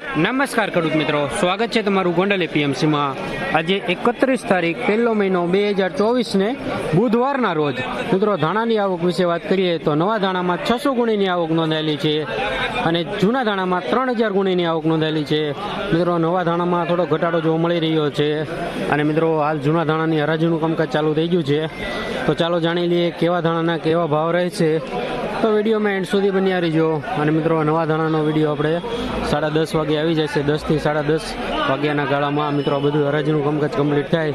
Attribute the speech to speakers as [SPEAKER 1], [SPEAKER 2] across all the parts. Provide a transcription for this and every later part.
[SPEAKER 1] નમસ્કાર ખેડૂત મિત્રો. સ્વાગત છે તમારું ગોંડલ એપીએમસીમાં આજે એકત્રીસ તારીખ, પહેલો મહિનો બે હજાર ચોવીસને બુધવારના રોજ. મિત્રો, ધાણાની આવક વિશે વાત કરીએ તો નવા ધાણામાં છસો ગુણીની આવક નોંધાયેલી છે અને જૂના ધાણામાં ત્રણ હજાર ગુણીની આવક નોંધાયેલી છે. મિત્રો, નવા ધાણામાં થોડો ઘટાડો જોવા મળી રહ્યો છે અને મિત્રો, હાલ જૂના ધાણાની હરાજીનું કામકાજ ચાલુ થઈ ગયું છે. તો ચાલો જાણી લઈએ કેવા ધાણાના કેવા ભાવ રહે છે તો વિડીયોમાં એન્ડ સુધી બન્યા રહીજો. અને મિત્રો, નવા ધાણાનો વીડિયો આપણે સાડા દસ વાગે આવી જશે. દસથી સાડા દસ વાગ્યાના ગાળામાં મિત્રો બધું હરાજીનું કામકાજ કમ્પ્લીટ થાય.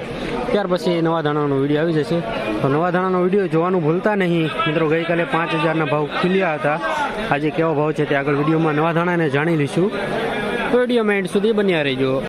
[SPEAKER 1] ત્યાર પછી નવા ધાણાનો વીડિયો આવી જશે. તો નવા ધાણાનો વીડિયો જોવાનું ભૂલતા નહીં. મિત્રો, ગઈકાલે પાંચ હજારના ભાવ ખીલ્યા હતા. આજે કેવો ભાવ છે તે આગળ વિડીયોમાં નવા ધાણાને જાણી લઈશું. તો વિડીયોમાં એન્ડ સુધી બન્યા રહેજો.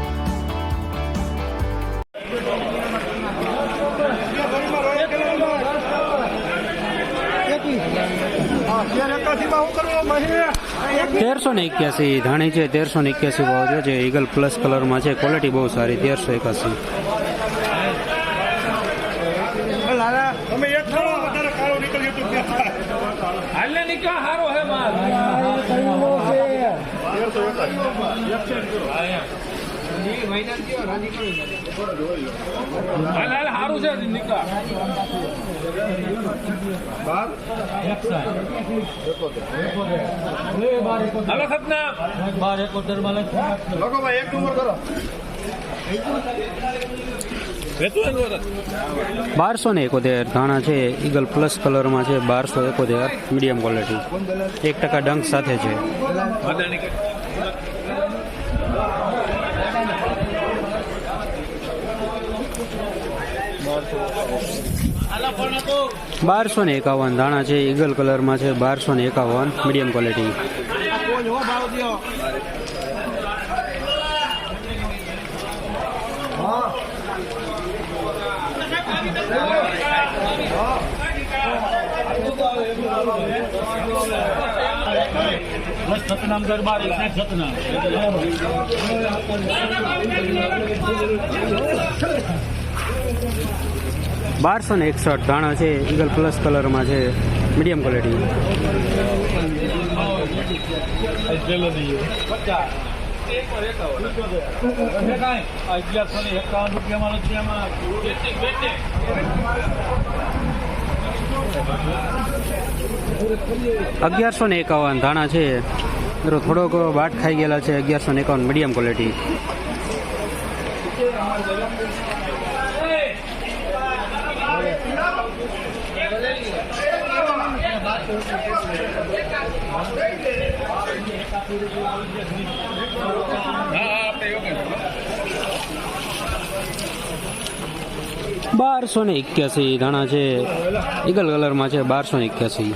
[SPEAKER 1] તેરસો ને એક્યાસી ધાણી છે તેરસો ને એક્યાસી ભાવ છે જે ઈગલ પ્લસ કલરમાં છે ક્વોલિટી બહુ સારી તેરસો એકાસી
[SPEAKER 2] હારો હે બાર એકોતેર
[SPEAKER 3] લોકો ભાઈ એક નંબર કરો
[SPEAKER 1] બારસો ને એકોતેર ધાણા છે ઈગલ પ્લસ કલરમાં છે, બારસો એકોતેર મીડિયમ ક્વોલિટી એક ટકા ડંક સાથે છે
[SPEAKER 2] બધા નીકળ
[SPEAKER 1] બારસો ને એકાવન ધાણા છે, ઈગલ કલરમાં છે, બારસો ને એકાવન, મીડિયમ ક્વોલિટી.
[SPEAKER 2] સતનામ દરબાર
[SPEAKER 1] બારસો ને એકસઠ ધાણા છે ઈગલ પ્લસ કલરમાં છે મીડિયમ ક્વોલિટી
[SPEAKER 2] અગિયારસો ને એકાવન
[SPEAKER 1] ધાણા છે. થોડોક વાટ ખાઈ ગયેલા છે અગિયારસો ને એકાવન મીડિયમ ક્વોલિટી બારસો ને એક્યાસી ધાણા છે ઈગલ કલરમાં છે બારસો ને એક્યાસી?